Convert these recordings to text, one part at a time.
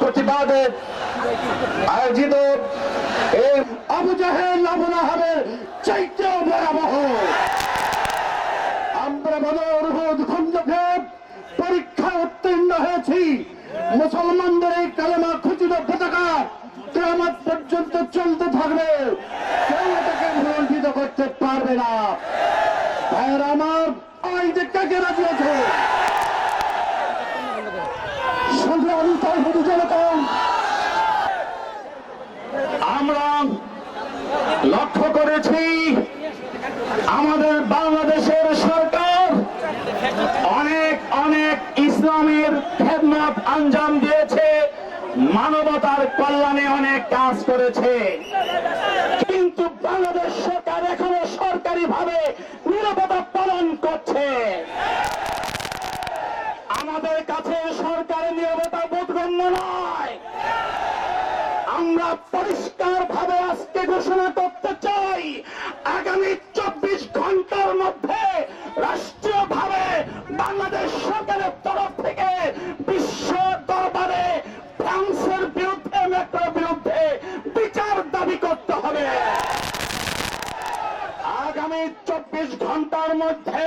প্রতিবাদে আয়োজিত এই আবু জাহেল আবু লাহাবের চাইতেও ভয়াবহ আমরা বদর হুদ খন্দকে পরীক্ষা উত্তীর্ণ হয়েছি। মুসলমানদের এই কালেমা খুচিত পতাকা কেয়ামত পর্যন্ত চলতে থাকবে। কেউ এটাকে ভুলণ্ঠিত করতে পারবে না। ভাইয়েরা আমার, আই যে কাকে রাজি আছে সংগ্রামী তৌহিদি জনতা আমরা লক্ষ্য করেছি। আমাদের বাংলাদেশের সরকার অনেক অনেক ইসলামের খেদমত আঞ্জাম দিয়েছে, মানবতার কল্যাণে অনেক কাজ করেছে। কিন্তু বাংলাদেশ সরকার এখনও সরকারি ভাবে নিরাপত্তা পালন করছে। আমাদের কাছে সরকারের নিরাপত্তা বোধগম্য নয়। আমরা পরিষ্কার ভাবে আজকে ঘোষণা করতে চাই, আগামী চব্বিশ ঘণ্টার মধ্যে রাষ্ট্রীয় ভাবে বাংলাদেশ সরকারের তরফ থেকে বিশ্ব দরবারে ফ্রান্সের বিরুদ্ধে মেট্রোর বিরুদ্ধে বিচার দাবি করতে হবে। আগামী চব্বিশ ঘণ্টার মধ্যে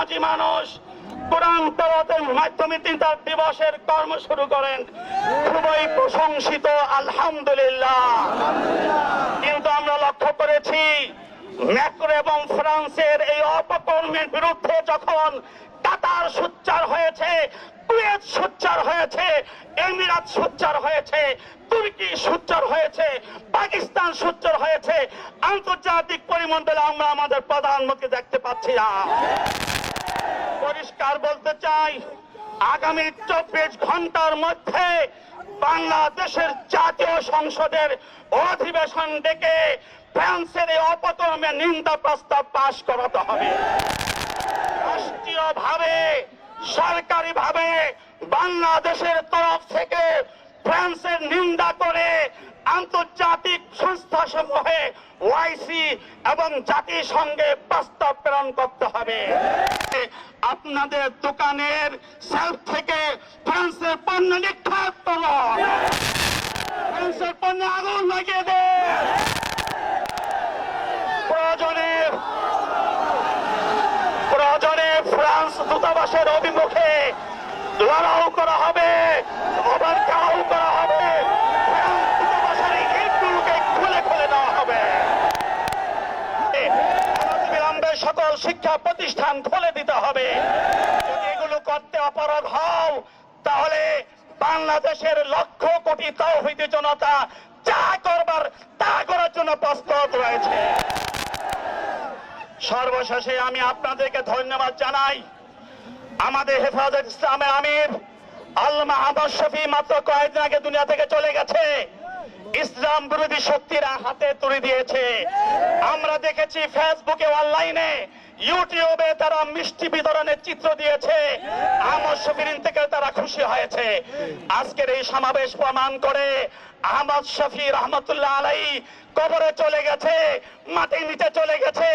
নামাজি মানুষ কোরআন তেলাতের মাধ্যমে তার দিবসের কর্ম শুরু করেন। খুবই প্রশংসিত, আলহামদুলিল্লাহ। কিন্তু আমরা লক্ষ্য করেছি, ম্যাক্রো এবং ফ্রান্সের এই অপকর্মের বিরুদ্ধে যখন কাতার সোচ্চার হয়েছে কুয়েত সোচ্চার হয়েছে, এমিরাত সোচ্চার হয়েছে, তুর্কি সোচ্চার হয়েছে, পাকিস্তান সোচ্চার হয়েছে, আন্তর্জাতিক পরিমণ্ডলে আমরা আমাদের প্রধানমন্ত্রী দেখতে পাচ্ছি না। পরিষ্কার বলতে চাই, আগামী চব্বিশ ঘণ্টার মধ্যে বাংলাদেশের জাতীয় সংসদের অধিবেশন ডেকে ফ্রান্সের এই অপকর্মে নিন্দা প্রস্তাব পাশ করাতে হবে। রাষ্ট্রীয়ভাবে সরকারিভাবে বাংলাদেশের তরফ থেকে ফ্রান্সের নিন্দা করে আন্তর্জাতিক সংস্থা সমূহে ওয়াইসি এবং জাতিসংঘে প্রস্তাব প্রেরণ করতে হবে। আপনাদের দোকানের সেলফ থেকে ফ্রান্সের পণ্য নিক্ষেপ করো। ফ্রান্সের পণ্যে আগুন লাগিয়ে দে। প্রয়োজনে প্রয়োজনে দূতাবাসের অভিমুখে লড়াও করা হবে ওভারকাও করা হবে। সকল শিক্ষা প্রতিষ্ঠান খুলে দিতে হবে। যদি এগুলো করতে অপারগ হও, তাহলে বাংলাদেশের লক্ষ কোটি তৌহিদি জনতা যা করবার তা করার জন্য প্রস্তুত রয়েছে। সর্বশেষে আমি আপনাদেরকে ধন্যবাদ জানাই। আমাদের হেফাজত ইসলামের আমির আল মাহমদ শফি মাত্র কয়েকদিন আগে দুনিয়া থেকে চলে গেছে। ইসলাম বিরোধী শক্তিরা হাতে তুলে দিয়েছে। আমরা দেখেছি ফেসবুকে অনলাইনে ইউটিউবে তারা মিষ্টি বিতরণের চিত্র দিয়েছে। আহমদ শফির থেকে তারা খুশি হয়েছে। আজকের এই সমাবেশ প্রমাণ করে আহমদ শফি রহমতুল্লাহ আলাই কবরে চলে গেছে, মাটির নিচে চলে গেছে,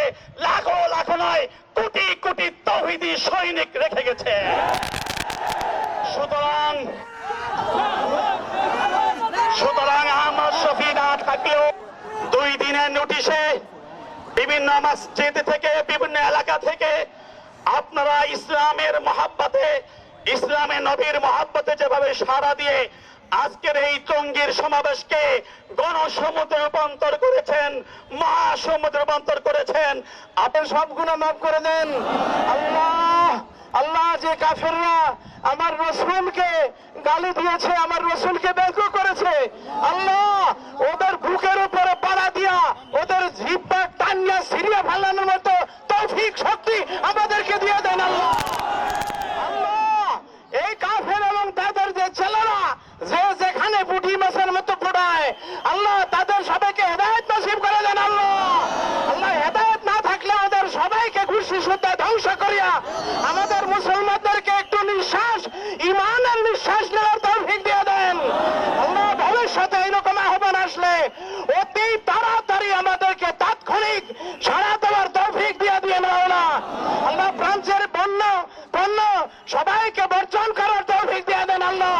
লাখো লাখো নয়, কোটি কোটি তৌহিদি সৈনিক রেখে গেছে। সুতরাং সুতরাং আহমদ শফি না থাকলেও দুই দিনের নোটিশে বিভিন্ন মসজিদ থেকে, বিভিন্ন এলাকা থেকে আপনারা ইসলামের মহাব্বতে ইসলামের নবীর মহাব্বতে যেভাবে সাড়া দিয়ে আজকের এই টঙ্গীর সমাবেশকে গণসমুদ্রে রূপান্তর করেছেন, মহাসমুদ্রে রূপান্তর করেছেন, আপনি সব গুণা মাফ করে দেন। আল্লাহ আল্লাহ যে কাফেররা আমার রসুলকে গালি দিয়েছে, আমার রসুলকে ব্যঙ্গ করেছে, আল্লাহ, ওদের বুকের উপরে পাড়া দিয়া, ওদের জিব্বা টানিয়া ফেলানোর মতো তৌফিক, শক্তি আমাদেরকে দিয়ে দেন আল্লাহ। এই কাফের এবং তাদের যে ছেলেরা যে যেখানে পুঁটি মাছের মতো পোড়ায়, আল্লাহ তাদের সবাইকে হেদায়ত নসিব করে দেন আল্লাহ। আল্লাহ, হেদায়ত না থাকলে ওদের সবাইকে খুশি সুদ্ধা ধ্বংস করিয়া আমাদের সারা দেওয়ার তৌফিক দিয়ে দিয়ে না আল্লাহ ফ্রান্সের পণ্য পণ্য সবাইকে বর্জন করার তৌফিক দিয়ে দেন আল্লাহ।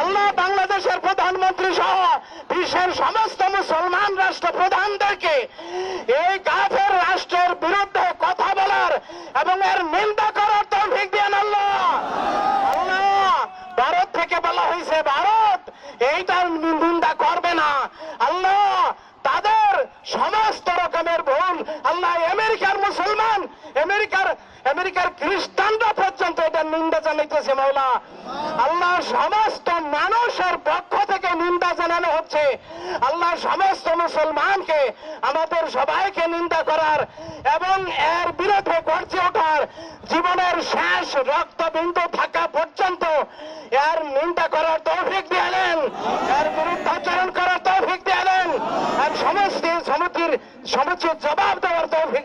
আল্লাহ বাংলাদেশের প্রধানমন্ত্রী সহ বিশ্বের সমস্ত মুসলমান রাষ্ট্র প্রধানদেরকে এই কাফের রাষ্ট্রের বিরুদ্ধে কথা বলার এবং এর নিন্দা করার তৌফিক দিয়ে আল্লাহ আল্লাহ ভারত থেকে বলা হয়েছে ভারত এইটার নিন্দা করবে না আল্লাহ তাদের সমস্ত রকমের ভুল আল্লাহ আমেরিকার মুসলমান আমেরিকার আমেরিকার খ্রিস্টানরা পর্যন্ত এটার নিন্দা জানাইতেছে মাওলা। আল্লাহ সমস্ত মানুষের পক্ষ থেকে নিন্দা জানানো হচ্ছে। আল্লাহ সমস্ত মুসলমানকে, আমাদের সবাইকে নিন্দা করার এবং এর বিরুদ্ধে গর্জে ওঠার জীবনের শেষ রক্তবিন্দু থাকা পর্যন্ত এর নিন্দা করার তৌফিক দিয়ে দেন এর বিরুদ্ধাচরণ করার তৌফিক দিয়ে দেন আর সমস্ত সমুদ্রের সমুচিত জবাব দেওয়ার তৌফিক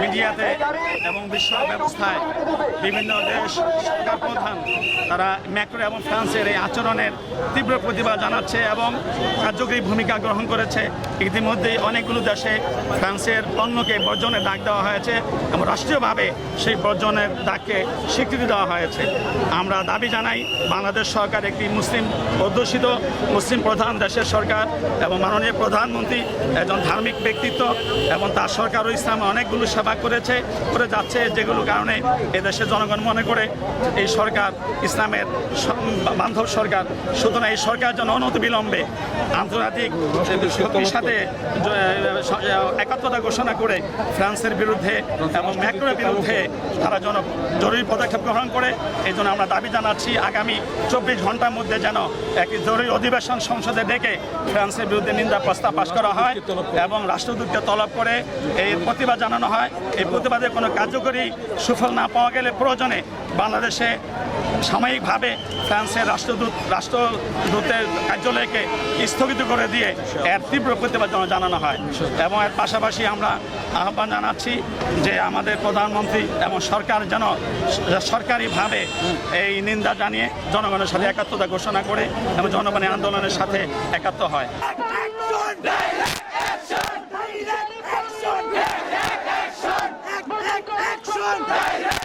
মিডিয়াতে এবং বিশ্ব ব্যবস্থায় বিভিন্ন দেশ সরকার প্রধান তারা ম্যাক্রো এবং ফ্রান্সের এই আচরণের তীব্র প্রতিবাদ জানাচ্ছে এবং কার্যকরী ভূমিকা গ্রহণ করেছে। ইতিমধ্যেই অনেকগুলো দেশে ফ্রান্সের পণ্যকে বর্জনের ডাক দেওয়া হয়েছে এবং রাষ্ট্রীয়ভাবে সেই বর্জনের ডাককে স্বীকৃতি দেওয়া হয়েছে। আমরা দাবি জানাই, বাংলাদেশ সরকার একটি মুসলিম অধ্যুষিত মুসলিম প্রধান দেশের সরকার এবং মাননীয় প্রধানমন্ত্রী একজন ধার্মিক ব্যক্তিত্ব এবং তার সরকার ও ইসলামের অনেকগুলো সেবা করেছে, করে যাচ্ছে যেগুলো কারণে এদেশের জনগণ মনে করে এই সরকার ইসলামের বান্ধব সরকার। সুতরাং এই সরকার যেন অনতি বিলম্বে আন্তর্জাতিক সাথে একাত্মতা ঘোষণা করে ফ্রান্সের বিরুদ্ধে এবং ম্যাক্রোর বিরুদ্ধে তারা যেন জরুরি পদক্ষেপ গ্রহণ করে, এই জন্য আমরা দাবি জানাচ্ছি আগামী চব্বিশ ঘণ্টার মধ্যে যেন একটি জরুরি অধিবেশন সংসদে ডেকে ফ্রান্সের বিরুদ্ধে নিন্দা প্রস্তাব পাশ করা হয় এবং রাষ্ট্রদূতকে তলব করে এই প্রতিবাদ জানানো হয়। এই প্রতিবাদের কোনো কার্যকরী সুফল না পাওয়া গেলে প্রয়োজনে বাংলাদেশে সাময়িকভাবে ফ্রান্সের রাষ্ট্রদূত রাষ্ট্রদূতের কার্যালয়কে স্থগিত করে দিয়ে এর তীব্র প্রতিবাদ জানানো হয়। এবং এর পাশাপাশি আমরা আহ্বান জানাচ্ছি যে আমাদের প্রধানমন্ত্রী এবং সরকার যেন সরকারিভাবে এই নিন্দা জানিয়ে জনগণের সাথে একাত্মতা ঘোষণা করে এবং জনগণের আন্দোলনের সাথে একাত্ম হয়। Pakistan! Hey, hey!